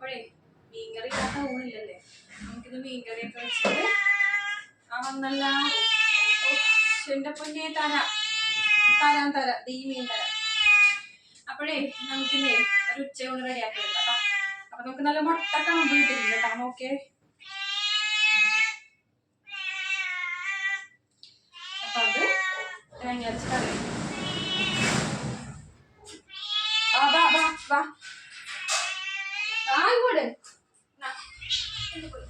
അപ്പോഴേ മീൻകറി ഇല്ലാത്ത ഊണില്ലല്ലേ നമുക്കിത് മീൻകറിയൊക്കെ വെച്ചിട്ട് ആ വന്നല്ല. ഓ, എന്റെ പൊന്നെ തരാം. തരാൻ തരാം. ദീ മീൻ തരാം. അപ്പോഴേ നമുക്കിന്നേ ഒരു ഉച്ചയൂണ് റെഡിയാക്കി എടുക്കാം കേട്ടോ. അപ്പൊ നമുക്ക് നല്ല മുട്ടക്ക കിട്ടിയിട്ടുണ്ട് കേട്ടോ. നോക്കേ അപ്പൊ അത് തേങ്ങ അരച്ച് വാ വാ വാ.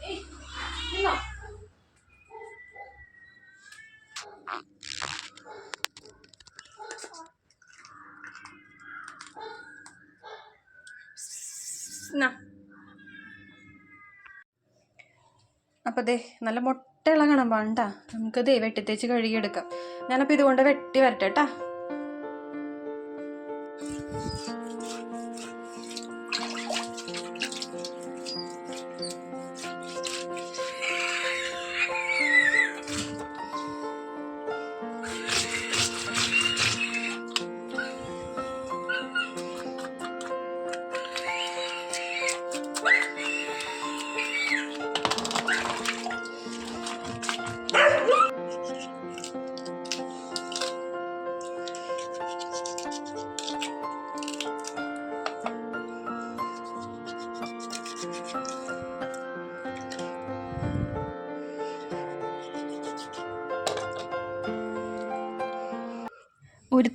ഏയ്, നിന്നോ. നാ. അപ്പൊ ദേ നല്ല മുട്ടയുള്ള ഇളകണം വേണ്ട ദേ വെട്ടിത്തേച്ച് കഴുകിയെടുക്കാം. ഞാനപ്പോൾ ഇതുകൊണ്ട് വെട്ടി വരട്ടെ കേട്ടാ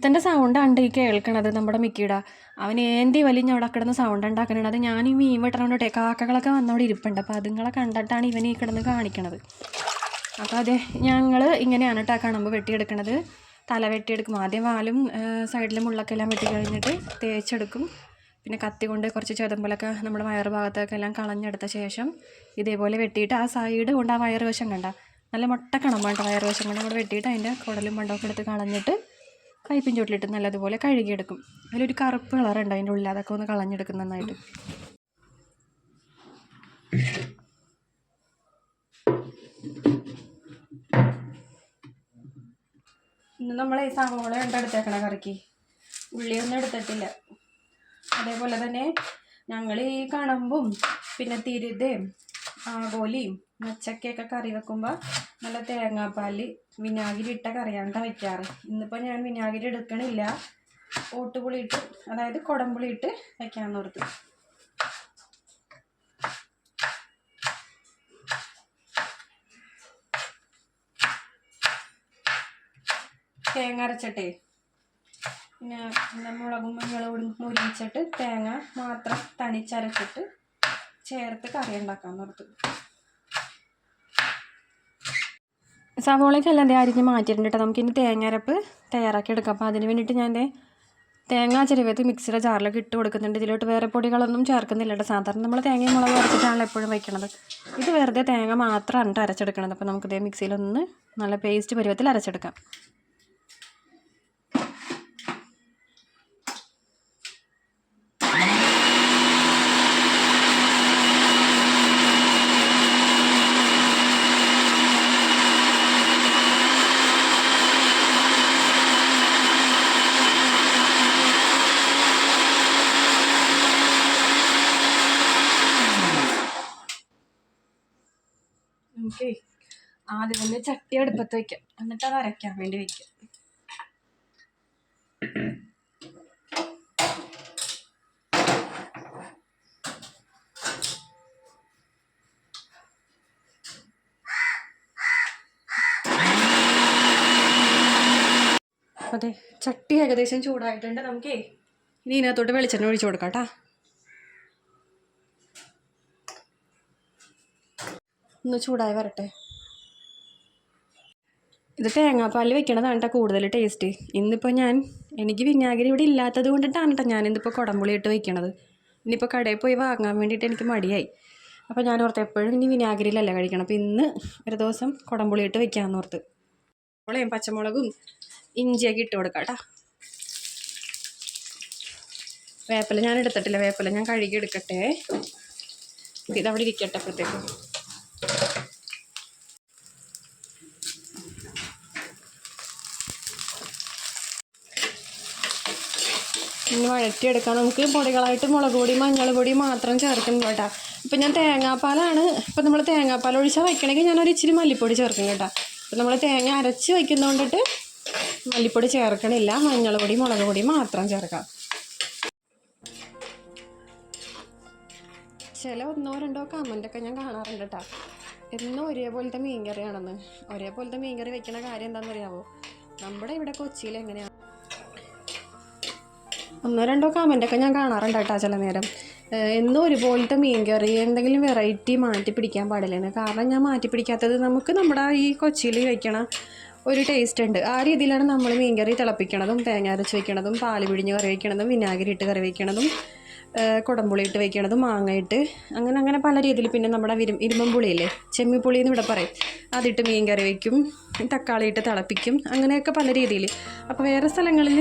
ഒരുത്തന്റെ സൗണ്ടാണ്ട് ഈ കേൾക്കണത് നമ്മുടെ മിക്കിയുടെ. അവൻ ഏന്തി വലിഞ്ഞ് അവിടെ കിടന്ന് സൗണ്ട് ഉണ്ടാക്കണത്. അത് ഞാൻ ഈ മീൻ വെട്ടണോണ്ടേ കാക്കകളൊക്കെ വന്നവിടെ ഇരിപ്പുണ്ട്. അപ്പോൾ അതുങ്ങളെ കണ്ടിട്ടാണ് ഇവൻ ഈ കിടന്ന് കാണിക്കണത്. അപ്പോൾ അതെ ഞങ്ങൾ ഇങ്ങനെയാണ് കേട്ടോ കണമ്പ് വെട്ടിയെടുക്കണത്. തല വെട്ടിയെടുക്കും. ആദ്യം വാലും സൈഡിലെ മുള്ളൊക്കെ എല്ലാം വെട്ടി കഴിഞ്ഞിട്ട് തേച്ചെടുക്കും. പിന്നെ കത്തി കൊണ്ട് കുറച്ച് ചെതമ്പലൊക്കെ നമ്മുടെ വയറ് ഭാഗത്തൊക്കെ എല്ലാം കളഞ്ഞെടുത്ത ശേഷം ഇതേപോലെ വെട്ടിയിട്ട് ആ സൈഡ് കൊണ്ട് ആ വയറ് വശം കണ്ട. നല്ല മുട്ട കേട്ടോ വയറ് വശം കൊണ്ട്. അവിടെ വെട്ടിയിട്ട് അതിന്റെ കുടലും മണ്ടൊക്കെ എടുത്ത് കളഞ്ഞിട്ട് കയ്പിൻ ചുട്ടിലിട്ട് നല്ലതുപോലെ കഴുകിയെടുക്കും. അതിലൊരു കറുപ്പ് കളറുണ്ട് അതിന്റെ ഉള്ളിൽ അതൊക്കെ ഒന്ന് കളഞ്ഞെടുക്കും നന്നായിട്ട്. ഇന്ന് നമ്മൾ ഈ സവോള ഉണ്ട് എടുത്തേക്കണ കറിക്ക്. ഉള്ളിയൊന്നും എടുത്തിട്ടില്ല. അതേപോലെ തന്നെ ഞങ്ങൾ ഈ കണമ്പും പിന്നെ തിരുതയും ആകോലിയും മച്ചക്കയൊക്കെ കറി വെക്കുമ്പോൾ നല്ല തേങ്ങാപ്പാൽ വിനാഗിരി ഇട്ട കറിയാണ്ട വയ്ക്കാറ് ഇന്നിപ്പോൾ ഞാൻ വിനാഗിരി എടുക്കണില്ല. ഓട്ടുപുളി ഇട്ട് അതായത് കുടംപുളി ഇട്ട് വയ്ക്കാൻ നിർത്തി തേങ്ങ അരച്ചിട്ടേ. പിന്നെ മുളകും മഞ്ഞളും മുരിച്ചിട്ട് തേങ്ങ മാത്രം തനിച്ചരച്ചിട്ട് ചേർത്ത് കറി ഉണ്ടാക്കാൻ ഓർത്ത്. സവോളയ്ക്കെല്ലാം ദേ അരിഞ്ഞ് മാറ്റിയിട്ടുണ്ട് കേട്ടോ നമുക്കിനി തേങ്ങ അരപ്പ് തയ്യാറാക്കി എടുക്കാം. അപ്പോൾ അതിന് വേണ്ടിയിട്ട് ഞാൻ തേങ്ങ ചെരുവത്ത് മിക്സിയുടെ ജാറിലൊക്കെ ഇട്ട് കൊടുക്കുന്നുണ്ട്. ഇതിലോട്ട് വേറെ പൊടികളൊന്നും ചേർക്കുന്നില്ല കേട്ടോ സാധാരണ നമ്മൾ തേങ്ങയും മുളക് അരച്ചിട്ടാണല്ലോ എപ്പോഴും വയ്ക്കണത് ഇത് വെറുതെ തേങ്ങ മാത്രമാണ് അരച്ചെടുക്കണത്. അപ്പോൾ നമുക്കിതേ മിക്സിയിലൊന്ന് നല്ല പേസ്റ്റ് പരുവത്തിൽ അരച്ചെടുക്കാം. ആദ്യം തന്നെ ചട്ടി അടുപ്പത്ത് വെക്കാം. എന്നിട്ട് അത് അരയ്ക്കാൻ വേണ്ടി വെക്കാം. അതെ ചട്ടി ഏകദേശം ചൂടായിട്ടുണ്ട്. നമുക്കേ ഇനി ഇതിനകത്തോട്ട് വെളിച്ചെണ്ണ ഒഴിച്ചു കൊടുക്കാം കേട്ടോ. ഒന്ന് ചൂടായി വരട്ടെ. ഇത് തേങ്ങാപ്പാൽ വെക്കണതാണ് കേട്ടോ കൂടുതൽ ടേസ്റ്റ്. ഇന്നിപ്പോൾ ഞാൻ എനിക്ക് വിനാഗിരി ഇവിടെ ഇല്ലാത്തത് കൊണ്ടിട്ടാണ് കേട്ടോ ഞാനിന്നിപ്പോൾ കുടംപുളി ഇട്ട് വെക്കണത്. ഇനിയിപ്പോൾ കടയിൽ പോയി വാങ്ങാൻ വേണ്ടിയിട്ട് എനിക്ക് മടിയായി. അപ്പോൾ ഞാൻ ഓർത്ത് എപ്പോഴും ഇനി വിനാഗിരിയിലല്ല കഴിക്കണം. അപ്പോൾ ഇന്ന് ഒരു ദിവസം കുടംപുളി ഇട്ട് വെക്കാമെന്ന് ഓർത്ത്. മുളയും പച്ചമുളകും ഇഞ്ചിയൊക്കെ ഇട്ട് കൊടുക്കാം കേട്ടോ വേപ്പില ഞാൻ എടുത്തിട്ടില്ല. വേപ്പില ഞാൻ കഴുകി എടുക്കട്ടെ. ഇതവിടെ ഇരിക്കട്ടെ അപ്പോഴത്തേക്കും ഇനി വഴറ്റിയെടുക്കാം. നമുക്ക് പൊടികളായിട്ട് മുളക് പൊടി മഞ്ഞൾ പൊടി മാത്രം ചേർക്കും കേട്ടോ. ഇപ്പം ഞാൻ തേങ്ങാപ്പാലാണ് ഇപ്പം നമ്മൾ തേങ്ങാപ്പാൽ ഒഴിച്ചാൽ വയ്ക്കണമെങ്കിൽ ഞാനൊരു ഇച്ചിരി മല്ലിപ്പൊടി ചേർക്കും കേട്ടോ. അപ്പം നമ്മൾ തേങ്ങ അരച്ച് വയ്ക്കുന്നതുകൊണ്ടിട്ട് മല്ലിപ്പൊടി ചേർക്കണില്ല. മഞ്ഞൾ പൊടി മുളക് പൊടി മാത്രം ചേർക്കാം. ചില ഒന്നോ രണ്ടോ കമന്റൊക്കെ ഞാൻ കാണാറുണ്ട് കേട്ടോ. എന്നും ഒരേപോലത്തെ മീൻകറിയാണെന്ന്. ഒരേപോലത്തെ മീൻകറി വെക്കുന്ന കാര്യം എന്താണെന്ന് അറിയാമോ നമ്മുടെ ഇവിടെ കൊച്ചിയിൽ എങ്ങനെയാണ് ഒന്നോ രണ്ടോ കമന്റൊക്കെ ഞാൻ കാണാറുണ്ട് കേട്ടോ ചില നേരം. എന്നും ഒരുപോലത്തെ മീൻ കറി എന്തെങ്കിലും വെറൈറ്റി മാറ്റി പിടിക്കാൻ പാടില്ലേ? കാരണം ഞാൻ മാറ്റി പിടിക്കാത്തത് നമുക്ക് നമ്മുടെ ഈ കൊച്ചിയിൽ വയ്ക്കണ ഒരു ടേസ്റ്റ് ഉണ്ട്. ആ രീതിയിലാണ് നമ്മൾ മീൻ കറി തിളപ്പിക്കണതും തേങ്ങ അരച്ച് വയ്ക്കണതും പാൽ പിഴിഞ്ഞ് കറി വയ്ക്കണതും വിനാഗിരി ഇട്ട് കറി വെക്കണതും ഏഹ് കുടംപുളി ഇട്ട് വെക്കണത് മാങ്ങ ഇട്ട് അങ്ങനെ അങ്ങനെ പല രീതിയിൽ പിന്നെ നമ്മുടെ വിരും ഇരുമ്പം പുളിയില്ലേ ചെമ്മിപ്പുളി എന്ന് ഇവിടെ പറയും. അതിട്ട് മീൻ കറി വയ്ക്കും തക്കാളി ഇട്ട് തിളപ്പിക്കും അങ്ങനെയൊക്കെ പല രീതിയിൽ. അപ്പോൾ വേറെ സ്ഥലങ്ങളിൽ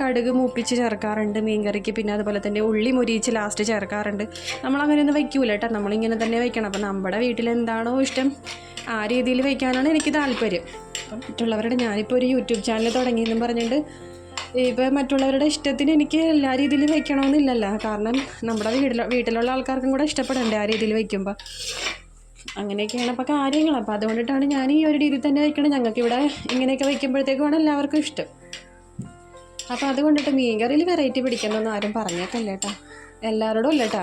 കടുക് മൂപ്പിച്ച് ചേർക്കാറുണ്ട് മീൻ കറിക്ക് പിന്നെ അതുപോലെ തന്നെ ഉള്ളി മുരിച്ച് ലാസ്റ്റ് ചേർക്കാറുണ്ട്. നമ്മളങ്ങനെയൊന്നും വയ്ക്കൂല കേട്ടോ. നമ്മളിങ്ങനെ തന്നെ വയ്ക്കണം അപ്പോൾ നമ്മുടെ വീട്ടിൽ എന്താണോ ഇഷ്ടം ആ രീതിയിൽ വയ്ക്കാനാണ് എനിക്ക് താല്പര്യം. അപ്പം മറ്റുള്ളവരുടെ ഞാനിപ്പോൾ ഒരു യൂട്യൂബ് ചാനൽ തുടങ്ങിയെന്നും പറഞ്ഞിട്ട് ഇപ്പം മറ്റുള്ളവരുടെ ഇഷ്ടത്തിന് എനിക്ക് എല്ലാ രീതിയിലും വെക്കണമെന്നില്ലല്ലോ. കാരണം നമ്മുടെ വീട്ടിലെ വീട്ടിലുള്ള ആൾക്കാർക്കും കൂടെ ഇഷ്ടപ്പെടണ്ടേ ആ രീതിയിൽ വയ്ക്കുമ്പോൾ അങ്ങനെയൊക്കെയാണ് അപ്പോൾ കാര്യങ്ങൾ. അപ്പോൾ അതുകൊണ്ടിട്ടാണ് ഞാൻ ഈ ഒരു രീതിയിൽ തന്നെ വയ്ക്കണം ഞങ്ങൾക്ക് ഇവിടെ ഇങ്ങനെയൊക്കെ വയ്ക്കുമ്പോഴത്തേക്കുമാണ് എല്ലാവർക്കും ഇഷ്ടം. അപ്പോൾ അതുകൊണ്ടിട്ട് മീൻകറിയിൽ വെറൈറ്റി പിടിക്കണമെന്ന് ആരും പറഞ്ഞേക്കല്ലേട്ടാ. എല്ലാവരോടും അല്ലേട്ടാ.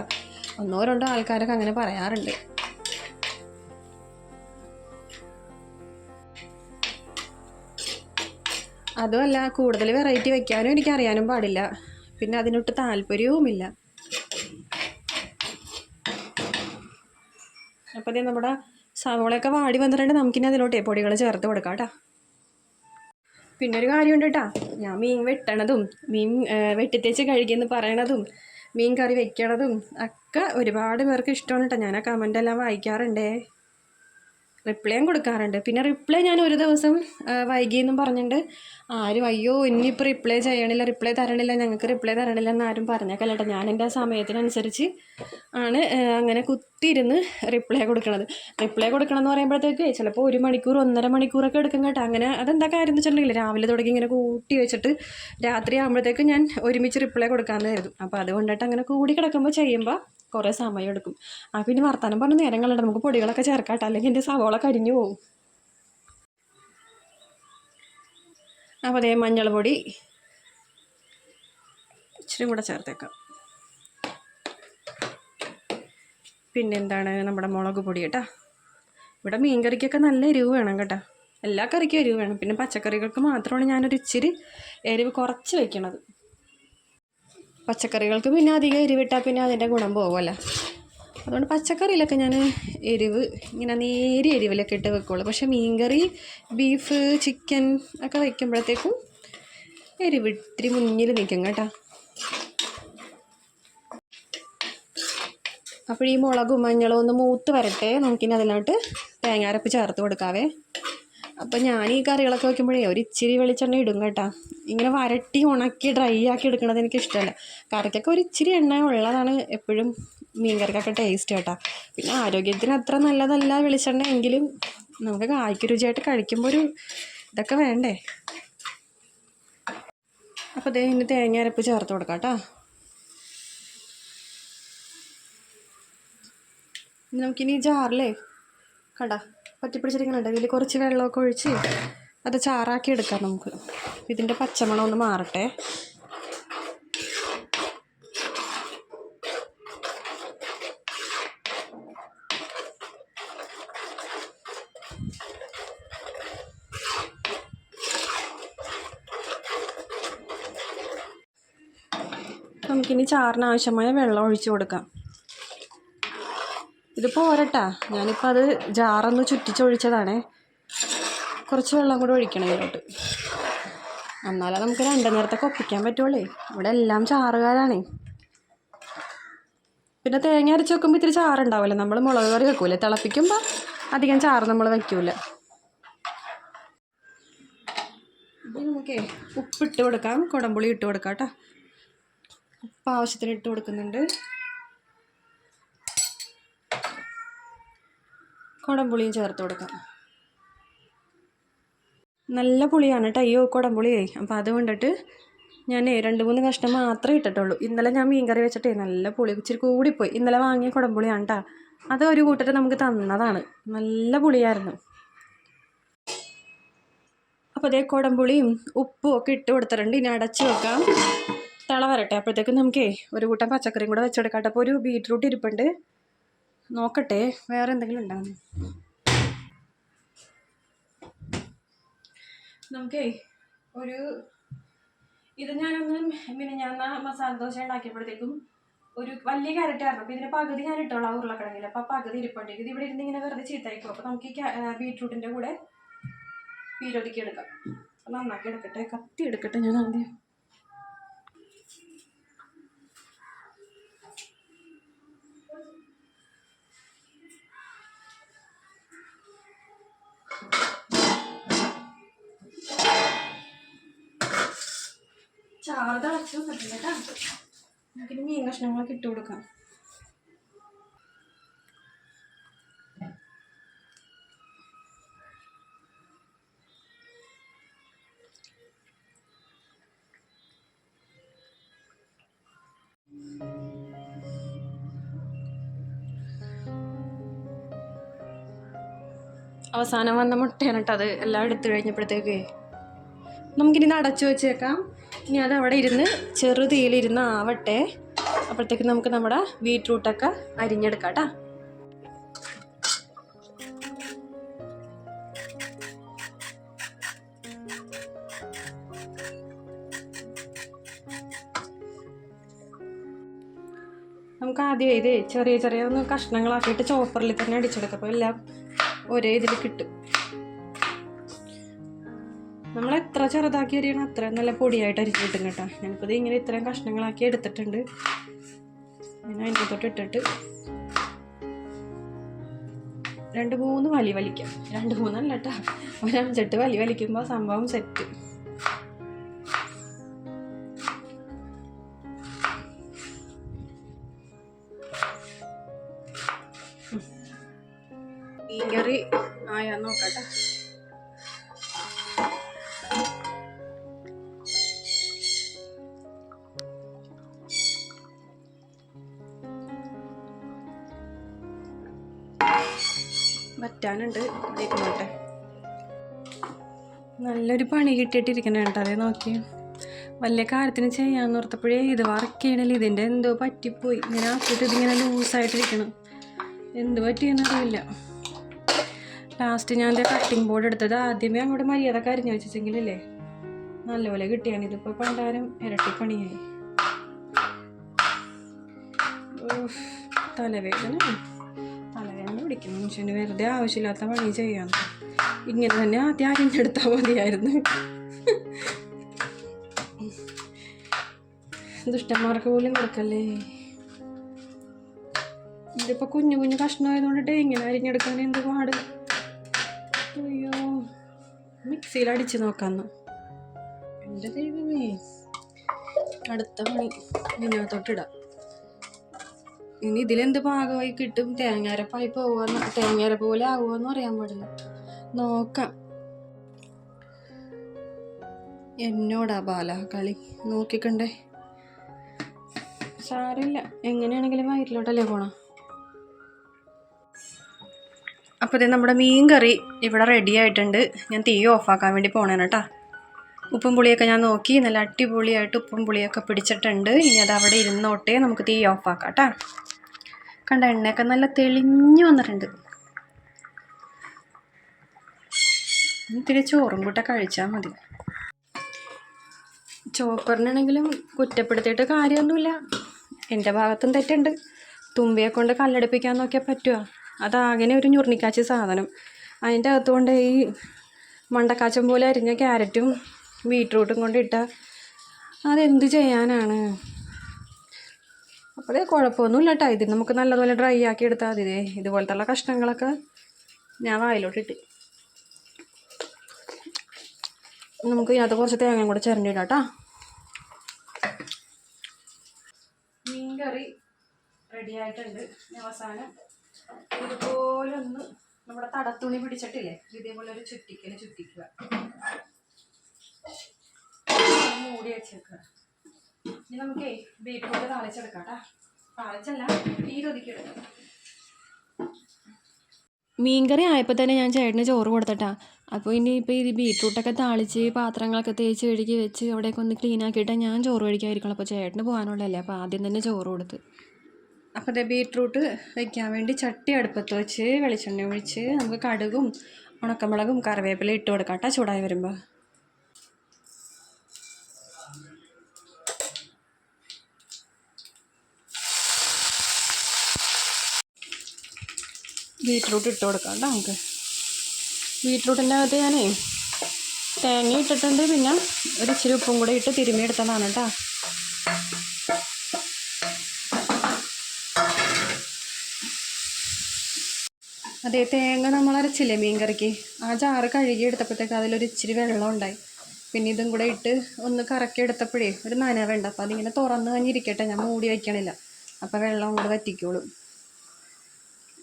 ഒന്നോ രണ്ടോ ആൾക്കാരൊക്കെ അങ്ങനെ പറയാറുണ്ട്. അതുമല്ല കൂടുതൽ വെറൈറ്റി വെക്കാനും എനിക്ക് അറിയാനും പാടില്ല. പിന്നെ അതിനൊട്ട് താല്പര്യവുമില്ല. അപ്പോൾ അതേ നമ്മുടെ സവോളയൊക്കെ വാടി വന്നിട്ടുണ്ട്. നമുക്കിനി അതിലോട്ടേ പൊടികൾ ചേർത്ത് കൊടുക്കാം കേട്ടോ. പിന്നെ ഒരു കാര്യമുണ്ട് കേട്ടോ. ഞാൻ മീൻ വെട്ടണതും മീൻ വെട്ടിത്തേച്ച് കഴുകിയെന്ന് പറയണതും മീൻ കറി വെക്കണതും ഒക്കെ ഒരുപാട് പേർക്ക് ഇഷ്ടമാണ് കേട്ടോ. ഞാൻ ആ കമന്റെല്ലാം വായിക്കാറുണ്ടേ. റിപ്ലൈയും കൊടുക്കാറുണ്ട്. പിന്നെ റിപ്ലൈ ഞാൻ ഒരു ദിവസം വൈകിയെന്നും പറഞ്ഞിട്ട് ആരും അയ്യോ ഇനിയിപ്പോൾ റിപ്ലൈ ചെയ്യണില്ല റിപ്ലൈ തരണില്ല ഞങ്ങൾക്ക് റിപ്ലൈ തരണില്ല എന്ന് ആരും ഞാൻ എന്റെ സമയത്തിനനുസരിച്ച് ആണ് അങ്ങനെ അങ്ങനെ കുത്തിയിരുന്ന് റിപ്ലൈ കൊടുക്കണത്. റിപ്ലൈ കൊടുക്കണം എന്ന് പറയുമ്പോഴത്തേക്ക് ചിലപ്പോൾ ഒരു മണിക്കൂർ ഒന്നര മണിക്കൂറൊക്കെ എടുക്കും കേട്ടോ. അങ്ങനെ അതെന്താ കാര്യം എന്ന് വെച്ചിട്ടുണ്ടെങ്കിൽ രാവിലെ തുടങ്ങി ഇങ്ങനെ കൂട്ടി വെച്ചിട്ട് രാത്രി ആകുമ്പോഴത്തേക്ക് ഞാൻ ഒരുമിച്ച് റിപ്ലൈ കൊടുക്കാമെന്നായിരുന്നു അപ്പോൾ അതുകൊണ്ടിട്ട് അങ്ങനെ കൂടി കിടക്കുമ്പോൾ ചെയ്യുമ്പോൾ കുറേ സമയം എടുക്കും. ആ പിന്നെ വർത്താനം പറഞ്ഞ നേരം കളണ്ട നമുക്ക് പൊടികളൊക്കെ ചേർക്കാട്ടോ. അല്ലെങ്കിൽ എന്റെ സവോള കരിഞ്ഞു പോകും അപ്പോൾ അതേ മഞ്ഞൾ പൊടി ഇച്ചിരി കൂടെ ചേർത്തേക്കാം. പിന്നെന്താണ് നമ്മുടെ മുളക് പൊടി കേട്ടോ. ഇവിടെ മീൻ കറിക്കൊക്കെ നല്ല എരിവ് വേണം കേട്ടോ. എല്ലാ കറിക്കും എരിവ് വേണം. പിന്നെ പച്ചക്കറികൾക്ക് മാത്രമാണ് ഞാനൊരു ഇച്ചിരി എരിവ് കുറച്ച് വെക്കണത്. പച്ചക്കറികൾക്ക് പിന്നെ അധികം എരിവിട്ടാൽ പിന്നെ അതിന്റെ ഗുണം പോകുമല്ലോ. അതുകൊണ്ട് പച്ചക്കറിയിലൊക്കെ ഞാൻ എരിവ് ഇങ്ങനെ നേരിയ എരിവിലൊക്കെ ഇട്ട് വെക്കുള്ളൂ. പക്ഷേ മീൻകറി ബീഫ് ചിക്കൻ ഒക്കെ വയ്ക്കുമ്പോഴത്തേക്കും എരിവ് ഇത്തിരി മുന്നിൽ നിൽക്കും കേട്ടോ. അപ്പോൾ ഈ മുളകും മഞ്ഞളും ഒന്ന് മൂത്ത് വരട്ടെ. നമുക്കിനി അതിനകത്ത് തേങ്ങാരപ്പ് ചേർത്ത് കൊടുക്കാവേ. അപ്പോൾ ഞാൻ ഈ കറികളൊക്കെ വെക്കുമ്പോഴേ ഒരു ഇച്ചിരി വെളിച്ചെണ്ണ ഇടും കേട്ടോ. ഇങ്ങനെ വരട്ടി ഉണക്കി ഡ്രൈ ആക്കി എടുക്കണത് എനിക്ക് ഇഷ്ടമല്ല കറിക്കൊക്കെ ഒരു ഇച്ചിരി എണ്ണ ഉള്ളതാണ് എപ്പോഴും മീൻ കറിക്കൊക്കെ ടേസ്റ്റ് കേട്ടോ. പിന്നെ ആരോഗ്യത്തിന് അത്ര നല്ലതല്ല വെളിച്ചെണ്ണ എങ്കിലും നമുക്ക് കായ്ക്ക് രുചിയായിട്ട് കഴിക്കുമ്പോൾ ഒരു ഇതൊക്കെ വേണ്ടേ? അപ്പോൾ ദേ ഇനി തേങ്ങ അരപ്പ് ചേർത്ത് കൊടുക്കാം കേട്ടോ. ഇനി നമുക്കിനി ജാറിലേ കണ്ട പറ്റിപ്പിടിച്ചിരിക്കുന്നുണ്ട്. ഇതിൽ കുറച്ച് വെള്ളമൊക്കെ ഒഴിച്ച് അത് ചാറാക്കി എടുക്കാം നമുക്ക്. ഇതിന്റെ പച്ചമണം ഒന്ന് മാറട്ടെ. നമുക്കിനി ചാറിന് ആവശ്യമായ വെള്ളം ഒഴിച്ചു കൊടുക്കാം. ഇത് പോരട്ടാ ഞാനിപ്പോൾ അത് ജാറൊന്ന് ചുറ്റിച്ചൊഴിച്ചതാണേ. കുറച്ച് വെള്ളം കൂടെ ഒഴിക്കണം ഇതിലോട്ട്. എന്നാലേ നമുക്ക് രണ്ട് നേരത്തൊക്കെ ഒപ്പിക്കാൻ പറ്റുള്ളേ. ഇവിടെ എല്ലാം ചാറുകാരാണേ. പിന്നെ തേങ്ങ അരച്ച് വെക്കുമ്പോൾ ഇത്തിരി ചാറുണ്ടാവില്ല നമ്മൾ മുളക് കറി വെക്കൂലേ? തിളപ്പിക്കുമ്പോൾ അധികം ചാറ് നമ്മൾ വയ്ക്കൂല. ഇത് നമുക്കേ ഉപ്പിട്ട് കൊടുക്കാം. കുടംപുളി ഇട്ട് കൊടുക്കാം കേട്ടോ. ഉപ്പ് ആവശ്യത്തിന് ഇട്ട് കൊടുക്കുന്നുണ്ട്. കുടംപുളിയും ചേർത്ത് കൊടുക്കാം. നല്ല പുളിയാണ് കേട്ടോ അയ്യോ കുടംപുളിയേ അപ്പോൾ അത് കൊണ്ടിട്ട് ഞാൻ രണ്ട് മൂന്ന് കഷ്ണം മാത്രമേ ഇട്ടിട്ടുള്ളൂ. ഇന്നലെ ഞാൻ മീൻ കറി വെച്ചിട്ടേ നല്ല പുളി ഇച്ചിരി കൂടിപ്പോയി. ഇന്നലെ വാങ്ങിയ കുടംപുളിയാണ് കേട്ടോ അത് ഒരു കൂട്ടർ നമുക്ക് തന്നതാണ്. നല്ല പുളിയായിരുന്നു. അപ്പോൾ അതേ കുടംപുളിയും ഉപ്പും ഒക്കെ ഇട്ട് കൊടുത്തിട്ടുണ്ട്. ഇനി അടച്ച് വെക്കാം. തിള വരട്ടെ. അപ്പോഴത്തേക്കും നമുക്കേ ഒരു കൂട്ടം പച്ചക്കറിയും കൂടെ വെച്ചെടുക്കാം അപ്പോൾ ഒരു ബീട്രൂട്ട് ഇരിപ്പുണ്ട്. നോക്കട്ടെ വേറെ എന്തെങ്കിലും ഉണ്ടാകുന്നു നമുക്കേ ഒരു ഇത് ഞാനൊന്ന് പിന്നെ ഞാൻ മസാല ദോശ ഉണ്ടാക്കിയപ്പോഴത്തേക്കും ഒരു വലിയ ക്യാരറ്റ് ആയിരുന്നു. അപ്പോൾ ഇതിന് പകുതി ഞാൻ ഇട്ടോളാം ഉരുളക്കിഴങ്ങിൽ അപ്പോൾ പകുതി ഇരിപ്പുണ്ടെങ്കിൽ ഇത് ഇവിടെ ഇരുന്ന് ഇങ്ങനെ വെറുതെ ചീത്തായിക്കും അപ്പോൾ നമുക്ക് ഈ ബീട്രൂട്ടിന്റെ കൂടെ പീരൊതുക്കി എടുക്കാം. നന്നാക്കി എടുക്കട്ടെ. കത്തി എടുക്കട്ടെ ഞാൻ ആദ്യം. ചാറ് തിളച്ച് വന്നിട്ടുണ്ട് കേട്ടോ. മീൻ കഷ്ണങ്ങളൊക്കെ ഇട്ട് കൊടുക്കാം. അവസാനം വന്ന മുട്ടയാണ് കേട്ടോ അത്. എല്ലാം എടുത്തു കഴിഞ്ഞപ്പോഴത്തേക്കേ നമുക്കിനി അടച്ചു വെച്ചേക്കാം. ഇനി അത് അവിടെ ഇരുന്ന് ചെറു തീയിലിരുന്ന് ആവട്ടെ. അപ്പോഴത്തേക്ക് നമുക്ക് നമ്മുടെ ബീട്രൂട്ടൊക്കെ അരിഞ്ഞെടുക്കാം കേട്ടോ. നമുക്ക് ആദ്യം ഇത് ചെറിയ ചെറിയ ഒന്ന് കഷ്ണങ്ങളാക്കിയിട്ട് ചോപ്പറിൽ തന്നെ അടിച്ചെടുക്കാം. അപ്പോൾ എല്ലാം ഒരേ ഇതിൽ കിട്ടും. നമ്മൾ എത്ര ചെറുതാക്കി അരിയണം അത്ര നല്ല പൊടിയായിട്ട് അരിഞ്ഞ് കിട്ടും കേട്ടോ. ഞാനിപ്പോൾ ഇങ്ങനെ ഇത്രയും കഷ്ണങ്ങളാക്കി എടുത്തിട്ടുണ്ട്. ഞാൻ അതിന്റെ തൊട്ട് ഇട്ടിട്ട് രണ്ട് മൂന്ന് വലി വലിക്കാം. രണ്ട് മൂന്നല്ല കേട്ടോ. ഒരു അഞ്ചെട്ട് വലി വലിക്കുമ്പോൾ സംഭവം സെറ്റ് മീൻകറി ആയാ നോക്കട്ടെ വറ്റാനുണ്ട് ഇരുന്നോട്ടെ നല്ലൊരു പണി കിട്ടിയിട്ടിരിക്കണേ കേട്ടോ അതേ നോക്കി. വലിയ കാര്യത്തിന് ചെയ്യാന്ന് ഓർത്തപ്പോഴേ ഇത് വർക്ക് ചെയ്യണല്ലേ ഇതിന്റെ എന്തോ പറ്റിപ്പോയി. ഇങ്ങനെ ആക്കിയിട്ട് ഇതിങ്ങനെ ലൂസായിട്ടിരിക്കണം എന്ത് പറ്റിയെന്നറിയില്ല ലാസ്റ്റ് ഞാൻ എന്റെ കട്ടിങ് ബോർഡ് എടുത്തത്. ആദ്യമേ അങ്ങോട്ട് മര്യാദ കരിഞ്ഞു വെച്ചെങ്കിലല്ലേ നല്ലപോലെ കിട്ടിയാണ്. ഇതിപ്പോൾ പണ്ടാരം ഇരട്ടിപ്പണിയായി തലവേദന. പിടിക്കും മനുഷ്യന് വെറുതെ ആവശ്യമില്ലാത്ത പണി ചെയ്യാൻ. ഇങ്ങനെ തന്നെ ആദ്യം അരിഞ്ഞെടുത്താൽ മതിയായിരുന്നു. ദുഷ്ടന്മാർക്ക് പോലും കൊടുക്കല്ലേ? ഇതിപ്പോൾ കുഞ്ഞു കുഞ്ഞു കഷ്ണമായതുകൊണ്ടിട്ട് ഇങ്ങനെ അരിഞ്ഞെടുക്കാൻ എന്ത് പാട്? അയ്യോ മിക്സിയിൽ അടിച്ച് നോക്കാന്ന്. എന്റെ ദൈവമേ. അടുത്ത പണി ഇതിനകത്തോട്ടിടാം ഇനി ഇതിലെന്ത് പാകമായി കിട്ടും? തേങ്ങാരപ്പായി പോവാന്ന് തേങ്ങാര പോലെ ആവുമെന്ന് അറിയാൻ പാടില്ല. നോക്കാം. എന്നോടാ ബാല കളി? നോക്കിക്കണ്ടേ? സാരമില്ല. എങ്ങനെയാണെങ്കിലും വയറ്റിലോട്ടല്ലേ പോണ? അപ്പോൾ ഇത് നമ്മുടെ മീൻ കറി ഇവിടെ റെഡി ആയിട്ടുണ്ട്. ഞാൻ തീ ഓഫാക്കാൻ വേണ്ടി പോണേണ് കേട്ടോ ഉപ്പും പുളിയൊക്കെ ഞാൻ നോക്കി. നല്ല അടിപൊളിയായിട്ട് ഉപ്പും പുളിയൊക്കെ പിടിച്ചിട്ടുണ്ട്. ഇനി അത് അവിടെ ഇരുന്നോട്ടെ. നമുക്ക് തീ ഓഫാക്കാം കേട്ടോ കണ്ട എണ്ണയൊക്കെ നല്ല തെളിഞ്ഞു വന്നിട്ടുണ്ട്. ഇത്തിരി ചോറും കൂട്ട കഴിച്ചാൽ മതി. ചോപ്പറിനാണെങ്കിലും കുറ്റപ്പെടുത്തിയിട്ട് കാര്യമൊന്നുമില്ല. എന്റെ ഭാഗത്തും തെറ്റുണ്ട്. തുമ്പിയെ കൊണ്ട് കല്ലടിപ്പിക്കാൻ നോക്കിയാൽ പറ്റുമോ അതാകെ ഒരു ഞുർണിക്കാച്ചി സാധനം. അതിന്റെ അകത്തുകൊണ്ട് ഈ മണ്ടക്കാച്ചം പോലെ അരിഞ്ഞ ക്യാരറ്റും ബീട്രൂട്ടും കൊണ്ട് ഇട്ടാൽ അതെന്ത് ചെയ്യാനാണ്? അതേ കുഴപ്പമൊന്നുമില്ല കേട്ടോ ഇത് നമുക്ക് നല്ലതുപോലെ ഡ്രൈ ആക്കി എടുത്താൽ മതി. ഇതുപോലത്തുള്ള കഷ്ണങ്ങളൊക്കെ ഞാൻ വായിലോട്ടിട്ട്. നമുക്ക് ഇതിനകത്ത് കുറച്ച് തേങ്ങയും കൂടെ ചിരണ്ടിടാം കേട്ടോ മീൻ കറി റെഡി ആയിട്ടുണ്ട് അവസാനം ഇതുപോലെ ഒന്ന് നമ്മുടെ തടത്തുണി പിടിച്ചിട്ടില്ലേ? ഇതേപോലെ ഒരു ചുറ്റിക്കൽ ചുറ്റിക്കുക. മൂടി വെച്ചേക്കുക. ഇനി നമുക്കേ ബീറ്റ്റൂട്ട് താളിച്ചെടുക്കാം കേട്ടോ തീരൊതുക്കിയെടുക്കാം മീൻകറി ആയപ്പോൾ തന്നെ ഞാൻ ചേട്ടന് ചോറ് കൊടുത്തട്ടാ. അപ്പോൾ ഇനി ഇപ്പോൾ ഈ ബീട്രൂട്ടൊക്കെ താളിച്ച് പാത്രങ്ങളൊക്കെ തേച്ച് കഴുകി വെച്ച് അവിടെയൊക്കെ ഒന്ന് ക്ലീൻ ആക്കിയിട്ട് ഞാൻ ചോറ് കഴിക്കാതിരിക്കണം? അപ്പോൾ ചേട്ടന് പോകാനുള്ളതല്ലേ അപ്പോൾ ആദ്യം തന്നെ ചോറ് കൊടുത്ത്. അപ്പോൾ ഇതേ ബീട്രൂട്ട് വയ്ക്കാൻ വേണ്ടി ചട്ടി അടുപ്പത്ത് വെച്ച് വെളിച്ചെണ്ണ ഒഴിച്ച് നമുക്ക് കടുകും ഉണക്കമുളകും കറിവേപ്പില ഇട്ട് കൊടുക്കാം കേട്ടോ ചൂടായി വരുമ്പോൾ ബീട്രൂട്ട് ഇട്ട് കൊടുക്കാം കേട്ടോ നമുക്ക്. ബീട്രൂട്ടിന്റെ അകത്ത് ഞാനേ തേങ്ങ ഇട്ടിട്ടുണ്ട്. പിന്നെ ഒരു ഇച്ചിരി ഉപ്പും കൂടെ ഇട്ട് തിരുമ്മി എടുത്തതാണ് കേട്ടോ. അതേ തേങ്ങ നമ്മൾ അരച്ചില്ലേ മീൻ കറിക്ക്? ആ ജാറ് കഴുകി എടുത്തപ്പോഴത്തേക്ക് അതിലൊരു ഇച്ചിരി വെള്ളം ഉണ്ടായി. പിന്നെ ഇതും കൂടെ ഇട്ട് ഒന്ന് കറക്കി എടുത്തപ്പോഴേ ഒരു നനവുണ്ട്. അപ്പോൾ അതിങ്ങനെ തുറന്ന് കഴിഞ്ഞിരിക്കട്ടെ. ഞാൻ മൂടി വയ്ക്കണില്ല. അപ്പോൾ വെള്ളം കൂടെ വറ്റിക്കോളും.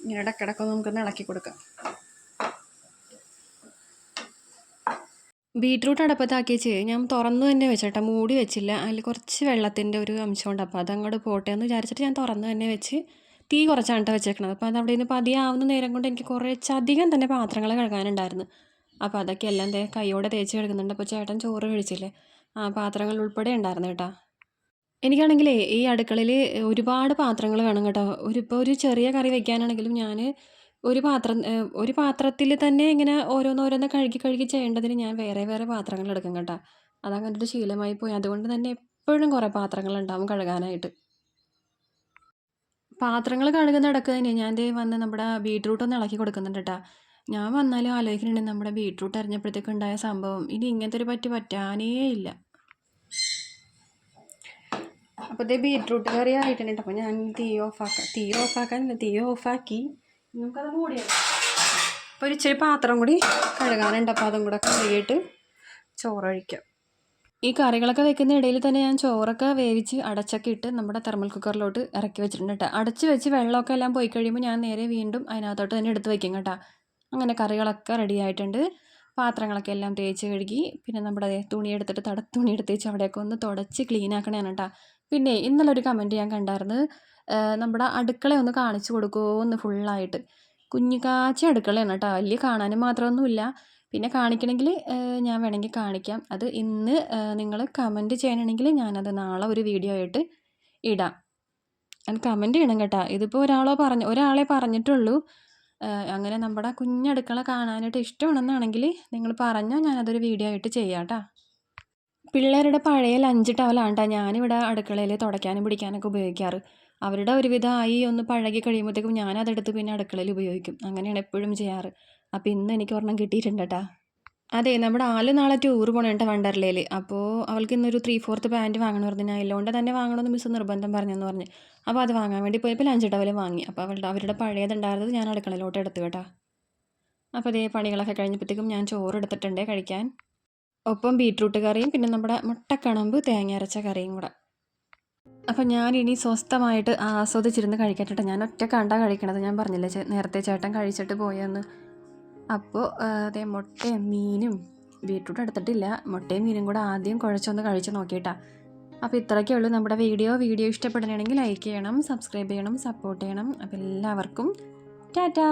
ഇങ്ങനെ ഇടക്കിടക്ക് നമുക്കൊന്ന് ഇളക്കി കൊടുക്കാം. ബീട്രൂട്ട് അടപ്പത്താക്കി ഞാൻ തുറന്നു തന്നെ വെച്ചിട്ട് മൂടി വെച്ചില്ല. അതിൽ കുറച്ച് വെള്ളത്തിന്റെ ഒരു അംശമുണ്ട്. അപ്പോൾ അതങ്ങോട്ട് പോട്ടെ എന്ന് വിചാരിച്ചിട്ട് ഞാൻ തുറന്നു തന്നെ വെച്ച് തീ കുറച്ചാണ് വെച്ചേക്കണത്. അപ്പോൾ അത് അവിടെ നിന്ന് പതിയാവുന്ന നേരം കൊണ്ട് എനിക്ക് കുറച്ചധികം തന്നെ പാത്രങ്ങൾ കഴുകാനുണ്ടായിരുന്നു. അപ്പോൾ അതൊക്കെ എല്ലാം കൈയോടെ തേച്ച് കഴുകുന്നുണ്ട്. അപ്പോൾ ചേട്ടൻ ചോറ് കഴിച്ചില്ലേ? ആ പാത്രങ്ങൾ ഉൾപ്പെടെ ഉണ്ടായിരുന്നു കേട്ടോ. എനിക്കാണെങ്കിലേ ഈ അടുക്കളയിൽ ഒരുപാട് പാത്രങ്ങൾ വേണം കേട്ടോ. ഒരു ഇപ്പോൾ ഒരു ചെറിയ കറി വെക്കാനാണെങ്കിലും ഞാൻ ഒരു പാത്രം ഒരു പാത്രത്തിൽ തന്നെ ഇങ്ങനെ ഓരോന്നോരോന്ന് കഴുകി കഴുകി ചെയ്യേണ്ടതിന് ഞാൻ വേറെ വേറെ പാത്രങ്ങൾ എടുക്കും കേട്ടോ. അതങ്ങനെ ഒരു ശീലമായി പോയി. അതുകൊണ്ട് തന്നെ എപ്പോഴും കുറേ പാത്രങ്ങൾ ഉണ്ടാവും കഴുകാനായിട്ട്. പാത്രങ്ങൾ കഴുകുന്ന ഇടയ്ക്ക് തന്നെ ഞാൻ ദേ വന്ന് നമ്മുടെ ബീട്രൂട്ട് ഒന്ന് ഇളക്കി കൊടുക്കുന്നുണ്ട് കേട്ടോ. ഞാൻ വന്നാലും ആലോചിക്കുന്നുണ്ട് നമ്മുടെ ബീട്രൂട്ട് അറിഞ്ഞപ്പോഴത്തേക്കുണ്ടായ സംഭവം ഇനി ഇങ്ങനത്തെ ഒരു പറ്റി പറ്റാനേ ഇല്ല. അപ്പോൾ ഇതേ ബീറ്റ്റൂട്ട് കറി ആയിട്ടുണ്ട്. അപ്പോൾ ഞാൻ തീ ഓഫാക്കാം തീ ഓഫാക്കാനില്ല തീ ഓഫാക്കി. നമുക്കത് മൂടിയാൽ അപ്പോൾ ഒരു ഇച്ചിരി പാത്രം കൂടി കഴുകാനുണ്ട്. അപ്പോൾ അതും കൂടെ കഴുകിയിട്ട് ചോറൊഴിക്കാം. ഈ കറികളൊക്കെ വെക്കുന്ന ഇടയിൽ തന്നെ ഞാൻ ചോറൊക്കെ വേവിച്ച് അടച്ചൊക്കെ ഇട്ട് നമ്മുടെ തെർമൽ കുക്കറിലോട്ട് ഇറക്കി വെച്ചിട്ടുണ്ട് കേട്ടോ. അടച്ച് വെച്ച് വെള്ളമൊക്കെ എല്ലാം പോയി കഴിയുമ്പോൾ ഞാൻ നേരെ വീണ്ടും അതിനകത്തോട്ട് തന്നെ എടുത്ത് വെക്കും കേട്ടോ. അങ്ങനെ കറികളൊക്കെ റെഡി ആയിട്ടുണ്ട്. പാത്രങ്ങളൊക്കെ എല്ലാം തേച്ച് കഴുകി പിന്നെ നമ്മുടെ തുണി എടുത്തിട്ട് തട തുണി എടുത്ത് വെച്ച് അവിടെയൊക്കെ ഒന്ന് തുടച്ച് ക്ലീൻ ആക്കണേണ് കേട്ടോ. പിന്നെ ഇന്നലെ ഒരു കമന്റ് ഞാൻ കണ്ടായിരുന്നു. നമ്മുടെ അടുക്കള ഒന്ന് കാണിച്ചു കൊടുക്കുമോ ഒന്ന് ഫുള്ളായിട്ട് കുഞ്ഞു കാച്ച അടുക്കളയാണ് കേട്ടോ. വലിയ കാണാനും മാത്രമൊന്നുമില്ല. പിന്നെ കാണിക്കണമെങ്കിൽ ഞാൻ വേണമെങ്കിൽ കാണിക്കാം. അത് ഇന്ന് നിങ്ങൾ കമന്റ് ചെയ്യണമെങ്കിൽ ഞാനത് നാളെ ഒരു വീഡിയോ ആയിട്ട് ഇടാം. അത് കമന്റ് ചെയ്യണം കേട്ടോ. ഇതിപ്പോൾ ഒരാളോ പറഞ്ഞു ഒരാളെ പറഞ്ഞിട്ടുള്ളൂ. അങ്ങനെ നമ്മുടെ കുഞ്ഞടുക്കള കാണാനായിട്ട് ഇഷ്ടമാണെന്നാണെങ്കിൽ നിങ്ങൾ പറഞ്ഞാൽ ഞാനതൊരു വീഡിയോ ആയിട്ട് ചെയ്യാം കേട്ടോ. പിള്ളേരുടെ പഴയ ലഞ്ച് ടവലാണ്ടാ ഞാനിവിടെ അടുക്കളയിൽ തുടയ്ക്കാനും പിടിക്കാനൊക്കെ ഉപയോഗിക്കാറ്. അവരുടെ ഒരുവിധം ആയി ഒന്ന് പഴകി കഴിയുമ്പോഴത്തേക്കും ഞാനതെടുത്ത് പിന്നെ അടുക്കളയിൽ ഉപയോഗിക്കും. അങ്ങനെയാണ് എപ്പോഴും ചെയ്യാറ്. അപ്പോൾ ഇന്ന് എനിക്ക് ഒരെണ്ണം കിട്ടിയിട്ടുണ്ട് കേട്ടോ അതെ നമ്മുടെ ആൽ നാളെ ടൂർ പോകണം കേട്ടോ വണ്ടർലയിൽ അപ്പോൾ അവൾക്ക് ഇന്നൊരു ത്രീ ഫോർത്ത് പാന്റ് വാങ്ങണം പറഞ്ഞു ഞാൻ ഇല്ലോണ്ട് തന്നെ വാങ്ങണമെന്ന് മിസ് നിർബന്ധം പറഞ്ഞെന്ന് പറഞ്ഞ്. അപ്പോൾ അത് വാങ്ങാൻ വേണ്ടി പോയപ്പോൾ ലഞ്ച് ടവൽ വാങ്ങി. അപ്പോൾ അവളുടെ അവരുടെ പഴയതുണ്ടായിരുന്നത് ഞാൻ അടുക്കളയിലോട്ട് എടുത്തു കേട്ടോ. അപ്പോൾ അതേ പണികളൊക്കെ കഴിഞ്ഞപ്പോഴത്തേക്കും ഞാൻ ചോറ് എടുത്തിട്ടുണ്ട് കഴിക്കാൻ. ഒപ്പം ബീട്രൂട്ട് കറിയും പിന്നെ നമ്മുടെ മുട്ടക്കണമ്പ് തേങ്ങ അരച്ച കറിയും കൂടെ. അപ്പം ഞാൻ ഇനി സ്വസ്ഥമായിട്ട് ആസ്വദിച്ചിരുന്ന് കഴിക്കട്ടെ ഞാൻ ഒറ്റ കണ്ടാ കഴിക്കണത് ഞാൻ പറഞ്ഞില്ല നേരത്തെ ചേട്ടൻ കഴിച്ചിട്ട് പോയെന്ന്. അപ്പോൾ അതേ മുട്ടയും മീനും ബീട്രൂട്ട് എടുത്തിട്ടില്ല. മുട്ടയും മീനും കൂടെ ആദ്യം കുഴച്ചൊന്ന് കഴിച്ച് നോക്കിയിട്ടാ. അപ്പോൾ ഇത്രയൊക്കെ ഉള്ളൂ നമ്മുടെ വീഡിയോ. വീഡിയോ ഇഷ്ടപ്പെടണമെങ്കിൽ ലൈക്ക് ചെയ്യണം സബ്സ്ക്രൈബ് ചെയ്യണം സപ്പോർട്ട് ചെയ്യണം. അപ്പോൾ എല്ലാവർക്കും ടാറ്റാ!